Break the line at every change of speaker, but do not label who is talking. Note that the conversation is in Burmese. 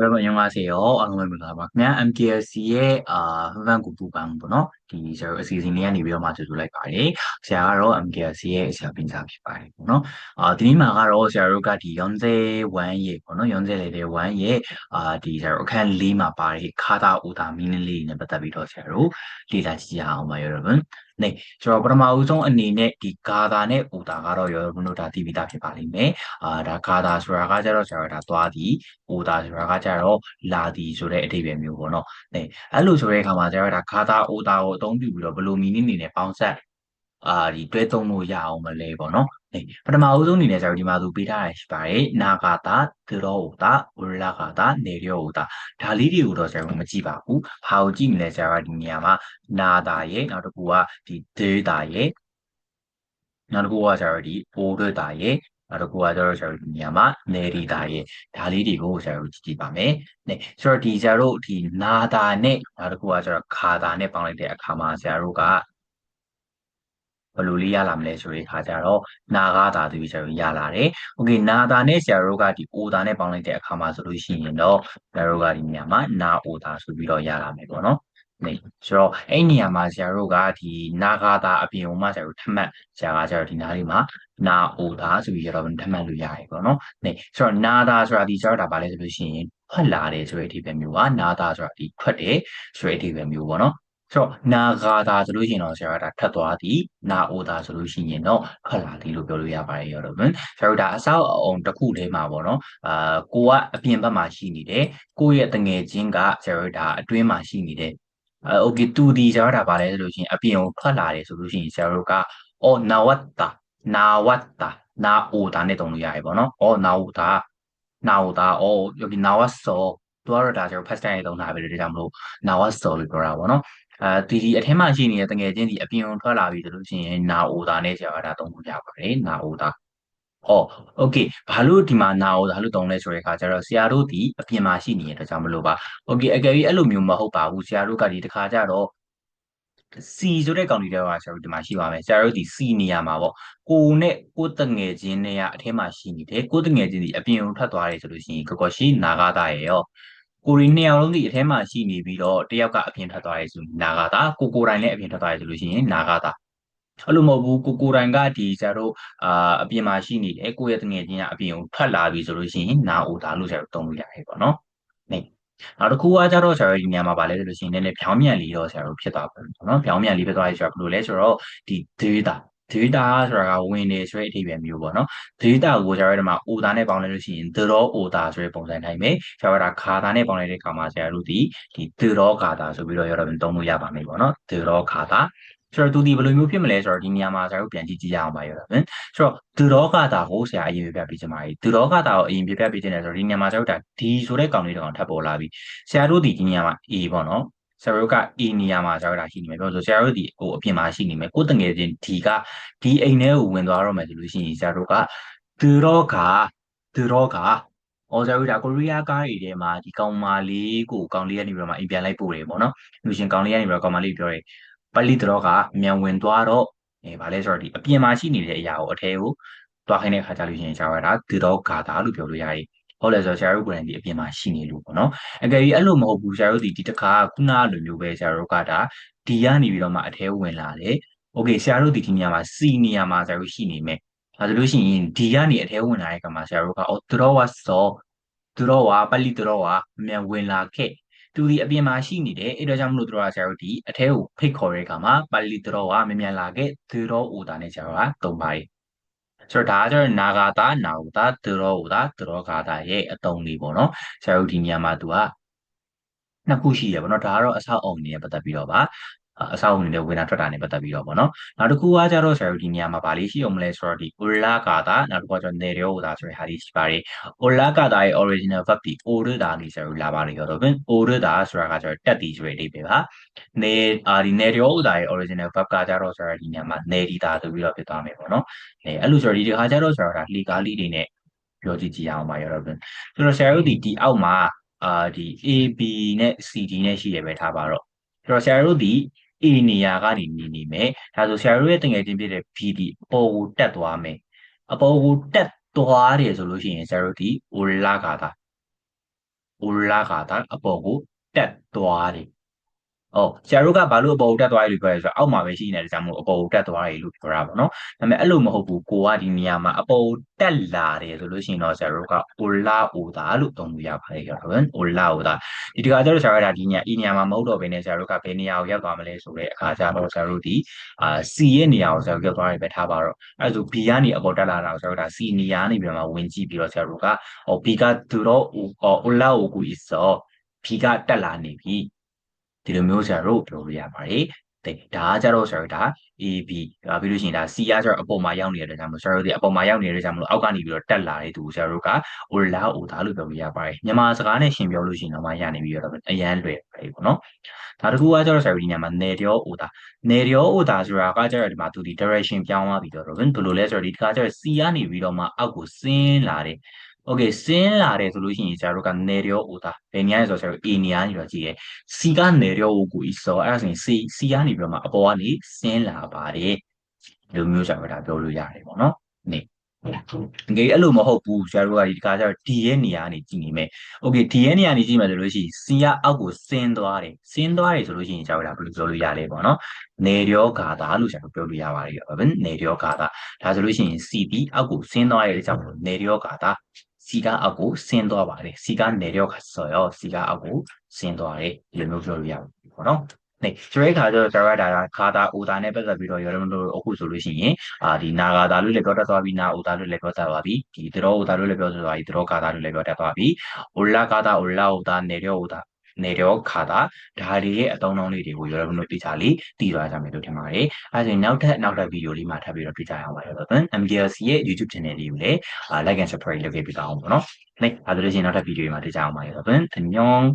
여러분 안녕하세요. 안녕합니다. 막 그냥 MTLC의 아 후반 공부방 번호 디 저အစီအစဉ်လေးကနေပြီးတော့မှကြိုဆိုလိုက်ပါတယ်။ဆရာကတော့ MTLC ရဲ့ဆရာပင်စာဖြစ်ပါတယ်ပေါ့နော်။အာဒီနေ့မှာကတော့ဆရာတို့ကဒီ41ရဲ့ပေါ့နော်40လေတဲ့1ရဲ့အာဒီဆရာတို့အခန်း၄မှာပါတဲ့ခါတာဥတာမီနင်းလေးနဲ့ပတ်သက်ပြီးတော့ဆရာတို့လေ့လာကြည့်ရအောင်ပါ 여러분 နေကျွန်တော်ပထမဦးဆုံးအနေနဲ့ဒီဂါသာနဲ့ဥတာကတော့ရောမလို့ဒါသိပြီးသားဖြစ်ပါလိမ့်မယ်အာဒါဂါသာဆိုတာကကျတော့ကျွန်တော်ဒါသွားသည်ဥတာဆိုတာကကျတော့လာသည်ဆိုတဲ့အဓိပ္ပာယ်မျိုးပေါ့နော်နေအဲ့လိုဆိုတဲ့အခါမှာကျတော့ဒါဂါသာဥတာကိုအသုံးပြုပြီးတော့ဘယ်လိုမီနင်းနေနဲ့ပေါင်းဆက်အာဒီတွဲသုံးလို့ရအောင်မလဲပေါ့နော် ပထမအဆုံးအနေနဲ့ကျတော့ဒီမှာသူပေးထားတာရှိပါတယ်။နာဂါတာသရောဥတာဝရဂါတာနေရောဥတာဒါလေးတွေကိုတော့ကျတော့မကြည့်ပါဘူး။ဘာကိုကြည့်မလဲကျတော့ဒီနေရာမှာနာတာရဲ့နောက်တစ်ခုကဒီဒေတာရဲ့နောက်တစ်ခုကကျတော့ဒီအိုဒတာရဲ့နောက်တစ်ခုကကျတော့ဆရာတို့ဒီနေရာမှာနေရီတာရဲ့ဒါလေးတွေကိုဆရာတို့ကြည့်ကြည့်ပါမယ်။ねဆိုတော့ဒီဆရာတို့ဒီနာတာနဲ့နောက်တစ်ခုကကျတော့ခါတာနဲ့ပေါင်းလိုက်တဲ့အခါမှာဆရာတို့က ဘယ်လိုလေးရလာမလဲဆိုတဲ့အခါကျတော့နာဂတာတပြီးဆရာတို့ရလာတယ်။ Okay နာတာနဲ့ဆရာတို့ကဒီအိုတာနဲ့ပေါင်းလိုက်တဲ့အခါမှာဆိုလို့ရှိရင်တော့ဆရာတို့ကဒီနေရာမှာနာအိုတာဆိုပြီးတော့ရလာမယ်ပေါ့နော်။နေဆိုတော့အဲ့နေရာမှာဆရာတို့ကဒီနာဂတာအပြင်ဟိုမှာဆရာတို့ထမှတ်ဆရာကကျတော့ဒီနားလေးမှာနာအိုတာဆိုပြီးတော့ထမှတ်လို့ရတယ်ပေါ့နော်။နေဆိုတော့နာတာဆိုတာဒီကျတော့ဒါပါလဲဆိုလို့ရှိရင်ထွက်လာတယ်ဆိုတဲ့အဓိပ္ပာယ်မျိုးပါနာတာဆိုတာဒီထွက်တယ်ဆိုတဲ့အဓိပ္ပာယ်မျိုးပေါ့နော် ဆိုတော့နာဂါတာဆိုလို့ရှိရင်တော့ဆရာကဒါထပ်သွားသည်နာအိုတာဆိုလို့ရှိရင်တော့ထွက်လာသည်လို့ပြောလို့ရပါတယ်ရောတော့ဆရာတို့ဒါအစောက်အုံတစ်ခုထဲမှာပေါ့နော်အာကိုကအပြင်ဘက်မှာရှိနေတယ်ကိုရဲ့တငယ်ချင်းကဆရာတို့ဒါအတွင်းမှာရှိနေတယ်အဲโอเคသူဒီဆရာတို့ဒါပါလဲဆိုလို့ရှိရင်အပြင်ကိုထွက်လာတယ်ဆိုလို့ရှိရင်ဆရာတို့ကအော်နာဝတ်တာနာဝတ်တာနာအိုတာနဲ့တုံးလို့ရတယ်ပေါ့နော်အော်နာအိုတာနာအိုတာအော်여기နာဝတ်ဆောသူကတော့ဒါကျတော့ first time တုံးတာပဲလေဒါကြောင့်မလို့နာဝတ်ဆောလို့ပြောတာပေါ့နော် အဲဒီဒီအထက်မှာရှိနေတဲ့တငယ်ချင်းဒီအပြင်ထွက်လာပြီဆိုလို့ရှိရင်နာအိုတာနဲ့ဆရာကဒါသုံးလို့ရပါတယ်နာအိုတာဟောโอเคဘာလို့ဒီမှာနာအိုတာလို့တုံးလဲဆိုတဲ့အခါကျတော့ဆရာတို့ဒီအပြင်မှာရှိနေတဲ့ကြောင့်မလို့ပါโอเคအကယ်၍အဲ့လိုမျိုးမဟုတ်ပါဘူးဆရာတို့ကဒီတစ်ခါကျတော့ C ဆိုတဲ့ကောင်လေးတွေကဆရာတို့ဒီမှာရှိပါမယ်ဆရာတို့ဒီ C နေရာမှာပေါ့ကိုနဲ့ကိုတငယ်ချင်းတွေကအထက်မှာရှိနေတယ်ကိုတငယ်ချင်းဒီအပြင်ကိုထွက်သွားတယ်ဆိုလို့ရှိရင်ကကောရှိနာဂါတာရဲ့ရော ကိုရီနှစ်ယောက်လုံးဒီအထဲမှာရှိနေပြီးတော့တယောက်ကအပြင်ထွက်သွားရဲဆိုနာဂါတာကိုကိုတိုင်းလည်းအပြင်ထွက်သွားရဲဆိုလို့ရှိရင်နာဂါတာအဲ့လိုမဟုတ်ဘူးကိုကိုတိုင်းကဒီကျတော့အာအပြင်မှာရှိနေတယ်ကိုရဲ့တငယ်ချင်းကအပြင်ကိုထွက်လာပြီဆိုလို့ရှိရင်နာအိုတာလို့ကျတော့တုံးလို့ရတယ်ပေါ့နော်နေနောက်တစ်ခုကကျတော့ဆရာတို့ဒီနေရာမှာဗာလဲဆိုလို့ရှိရင်လည်းဖြောင်းမြန်လီတော့ဆရာတို့ဖြစ်သွားပြီပေါ့နော်ဖြောင်းမြန်လီဖြစ်သွားပြီဆိုတော့ဘယ်လိုလဲဆိုတော့ဒီ data data ဆိုတာကဝင်နေဆိုတဲ့အဓိပ္ပာယ်မျိုးပေါ့နော် data ကိုကျတော့ဒီမှာ order နဲ့ပေါင်းလိုက်လို့ရှိရင် draw order ဆိုတဲ့ပုံစံတိုင်းပဲကျတော့ဒါခါတာနဲ့ပေါင်းလိုက်တဲ့အခါမှာဆရာတို့ဒီဒီ draw ခါတာဆိုပြီးတော့ရတော့သုံးလို့ရပါမယ်ပေါ့နော် draw ခါတာဆိုတော့သူဒီဘယ်လိုမျိုးဖြစ်မလဲဆိုတော့ဒီနေရာမှာဆရာတို့ပြန်ကြည့်ကြည့်ရအောင်ပါရတော့ဗျဆိုတော့သူရောဂတာကိုဆရာအရင်ပြပြပေးချင်ပါတယ်သူရောဂတာကိုအရင်ပြပြပေးချင်တယ်ဆိုတော့ဒီနေရာမှာဆရာတို့ဒါဒီဆိုတဲ့ကောင်လေးတောင်ထပ်ပေါ်လာပြီဆရာတို့ဒီဒီနေရာမှာ A ပေါ့နော် ဆရာတို့က A နေရာမှာဆရာတို့ဒါရှိနေမယ်ပြောဆိုဆရာတို့ဒီဟိုအပြင်မှာရှိနေမယ်ကိုတငယ်ချင်း D ကဒီအိမ်ထဲကိုဝင်သွားတော့မယ်ဆိုလို့ရှိရင်ဆရာတို့ကသူရောဂါသူရောဂါအော်ဆရာတို့ဒါကိုရီးယားကားတွေထဲမှာဒီကောင်မလေးကိုကောင်လေးကနေပြီးတော့မှအိမ်ပြန်လိုက်ပို့တယ်ပေါ့နော်လူရှင်ကောင်လေးကနေပြီးတော့ကောင်မလေးပြောတယ်ပလိတရောကမြန်ဝင်သွားတော့အဲဗာလဲဆိုတော့ဒီအပြင်မှာရှိနေတဲ့အရာကိုအထဲကိုတွားခိုင်းတဲ့ခါကြလို့ရှိရင်ဆရာကဒါဒီတော့ဂါတာလို့ပြောလို့ရတယ် ဟုတ်လဲဆိုတော့ဆရာတို့ကိုယ်တိုင်ဒီအပြင်မှာရှိနေလို့ပေါ့နော်အကယ်၍အဲ့လိုမဟုတ်ဘူးဆရာတို့ဒီဒီတစ်ခါခုနလိုမျိုးပဲဆရာတို့ကဒါဒီကနေပြီးတော့မှအထဲဝင်လာတယ်โอเคဆရာတို့ဒီဒီနေရာမှာ C နေရာမှာဆရာတို့ရှိနေမယ်ဒါဆိုလို့ရှိရင်ဒီကနေအထဲဝင်လာတဲ့ကမှာဆရာတို့ကအော်သူတော်ဝါစောသူတော်ဝါပလိသူတော်ဝါမြန်ဝင်လာခဲ့သူဒီအပြင်မှာရှိနေတယ်အဲ့တော့ကြောင့်မလို့သူတို့ကဆရာတို့ဒီအထဲကိုဖိတ်ခေါ်တဲ့အခါမှာပါဠိတော်ကမမြန်လာခဲ့သူတော်ဥတာနဲ့ဆရာတို့ကတုံပါတယ် ဆိုတော့ဒါကကျတော့နာဂါတာနာဟုတာသူတော်ဥတာသူတော်ဂါတာရဲ့အတုံးလေးပေါ့နော်ဆရာတို့ဒီညမှာသူကနှစ်ခုရှိရပါတော့ဒါကတော့အဆောက်အုံနေပတ်သက်ပြီးတော့ပါ အဆောက်အုံတွေဝင်တာထွက်တာနဲ့ပတ်သက်ပြီးတော့ပေါ့နော်နောက်တစ်ခုကကြတော့ဆရာတို့ဒီနေရာမှာဗာလေးရှိအောင်မလဲဆိုတော့ဒီ ulla kata နောက်တစ်ခုကကျတော့ nereo တာဆိုတဲ့ဟာလေးရှိပါတယ် ulla kata ရဲ့ original verb ဒီ order တာလေးဆရာတို့လာပါတယ်ရောတော့ order တာဆိုတာကကျတော့တက်တီဆိုတဲ့အဓိပ္ပာယ်ပါနေအာဒီ nereo တာရဲ့ original verb ကကြတော့ဆရာဒီနေရာမှာ neri တာဆိုပြီးတော့ဖြစ်သွားမယ်ပေါ့နော်အဲအဲ့လိုဆိုတော့ဒီတစ်ခါကျတော့ဆရာဒါ legally တွေနဲ့ပြောကြည့်ကြည့်အောင်ပါရောတော့ဆိုတော့ဆရာတို့ဒီဒီအောက်မှာအာဒီ AB နဲ့ CD နဲ့ရှိရပဲထားပါတော့ဆိုတော့ဆရာတို့ဒီ A နေရာကနေနေနေမယ်ဒါဆိုဆရာတို့ရဲ့တငယ်ချင်းဖြစ်တဲ့ B ဒီအပေါ်ကိုတက်သွားမယ်အပေါ်ကိုတက်သွားတယ်ဆိုလို့ရှိရင်ဆရာတို့ဒီ O လာကာတာ O လာကာတာအပေါ်ကိုတက်သွားတယ် ဟုတ်ဆရာတို့ကဘာလို့အပေါ်တက်သွားရလို့ပြောရဆိုတော့အောက်မှာပဲရှိနေတယ်ဒါကြောင့်မို့အပေါ်တက်သွားရလို့ပြောတာပေါ့နော်ဒါပေမဲ့အဲ့လိုမဟုတ်ဘူးကိုကဒီနေရာမှာအပေါ်တက်လာတယ်ဆိုလို့ရှိရင်တော့ဆရာတို့ကအိုလာအိုတာလို့သုံးလို့ရပါတယ်ကျွန်တော်အိုလာအိုတာဒီတခါကျတော့ဆရာကဒါဒီနေရာဤနေရာမှာမဟုတ်တော့ဘဲနဲ့ဆရာတို့ကဘယ်နေရာကိုရောက်သွားမလဲဆိုတဲ့အခါကျတော့ဆရာတို့ဒီအာ C ရဲ့နေရာကိုဆရာတို့ရောက်သွားရပဲထားပါတော့အဲ့ဒါဆို B ကနေအပေါ်တက်လာတာကိုဆရာတို့ဒါ C နေရာနေပြန်မှာဝင်ကြည့်ပြီးတော့ဆရာတို့ကဟော B ကသူတော့အိုလာအိုကို is ဆို B ကတက်လာနေပြီ ဒီလိုမျိုးဆရာတို့ပြောလို့ရပါတယ်တဲ့ဒါကကြတော့ဆရာတို့ဒါ AB ဒါပြီးလို့ရှိရင်ဒါ C ကကျတော့အပေါ်မှာရောက်နေတဲ့ကြောင့်မို့ဆရာတို့ဒီအပေါ်မှာရောက်နေတဲ့ကြောင့်မို့အောက်ကနေပြီးတော့တက်လာတဲ့သူဆရာတို့က ola oda လို့ပြောလို့ရပါတယ်မြန်မာစကားနဲ့ရှင်ပြောလို့ရှိရင်တော့မှရနေပြီးတော့အရန်လွယ်ပါတယ်ပေါ့နော်ဒါတကူကကျတော့ဆရာတို့ဒီညမှာ ne ရော oda ne ရော oda ဆိုတာကကျတော့ဒီမှာသူဒီ direction ပြောင်းသွားပြီးတော့ဘယ်လိုလဲဆိုတော့ဒီတခါကျတော့ C ကနေပြီးတော့မှအောက်ကိုဆင်းလာတဲ့ Okay ဆင်းလာတယ်ဆိုလို့ရှိရင်ကျတို့ကနေရောဥတာဘယ်နေရာလဲဆိုတော့ကျတို့ A နေရာနေတော့ကြည့်ရဲ C ကနေရောဥကိုဆိုအဲ့ဒါဆိုရင် C C ကနေပြီးတော့မှအပေါ်ကနေဆင်းလာပါတယ်ဒီလိုမျိုးကျတော့ဒါပြောလို့ရတယ်ပေါ့နော်နေငယ်အဲ့လိုမဟုတ်ဘူးဆရာတို့ကဒီတခါကျတော့ D ရဲ့နေရာကနေကြည့်နေမယ်။ Okay D ရဲ့နေရာနေကြည့်မယ်ဆိုလို့ရှိရင် C ကအောက်ကိုဆင်းသွားတယ်။ဆင်းသွားတယ်ဆိုလို့ရှိရင်ကျတော့ဒါဘယ်လိုပြောလို့ရလဲပေါ့နော်။နေရောဂါတာလို့ဆရာတို့ပြောလို့ရပါတယ်။ဟုတ်နေရောဂါတာဒါဆိုလို့ရှိရင် C ပြီးအောက်ကိုဆင်းသွားတဲ့အကြောင်းလို့နေရောဂါတာ စီကအကူဆင်းသွားပါတယ်စီကနေရောခဆောရောစီကအကူဆင်းသွားတယ်ဒီလိုမျိုးပြောလို့ရပါဘူးပေါ့နော်နေဆိုတဲ့အခါကျတော့ဆရာကဒါခါတာအိုတာနဲ့ပတ်သက်ပြီးတော့ရောမလို့အခုဆိုလို့ရှိရင်အာဒီနာဂါတာလို့လည်းပြောတတ်သွားပြီနာအိုတာလို့လည်းပြောတတ်သွားပြီဒီသရောအိုတာလို့လည်းပြောတတ်သွားပြီသရောဂါတာလို့လည်းပြောတတ်သွားပြီအိုလာဂါတာအိုလာအိုတာနေရောအိုတာ နေရောခါတာဒါတွေရဲ့အသုံးအနှုန်းလေးတွေကိုရောရမလို့ပြချလေးတည်သွားကြမယ်လို့ထင်ပါတယ်။အဲဒါဆိုရင်နောက်ထပ်နောက်ထပ်ဗီဒီယိုလေးမှာထပ်ပြီးတော့ပြကြရအောင်ပါတော့။ MGLC ရဲ့ YouTube channel လေးကိုလည်း like and subscribe လုပ်ခဲ့ပြီးသားအောင်ပေါ့နော်။နဲ့အဲဒါလို့ရှိရင်နောက်ထပ်ဗီဒီယိုမှာတွေ့ကြအောင်ပါတော့။အညောင်း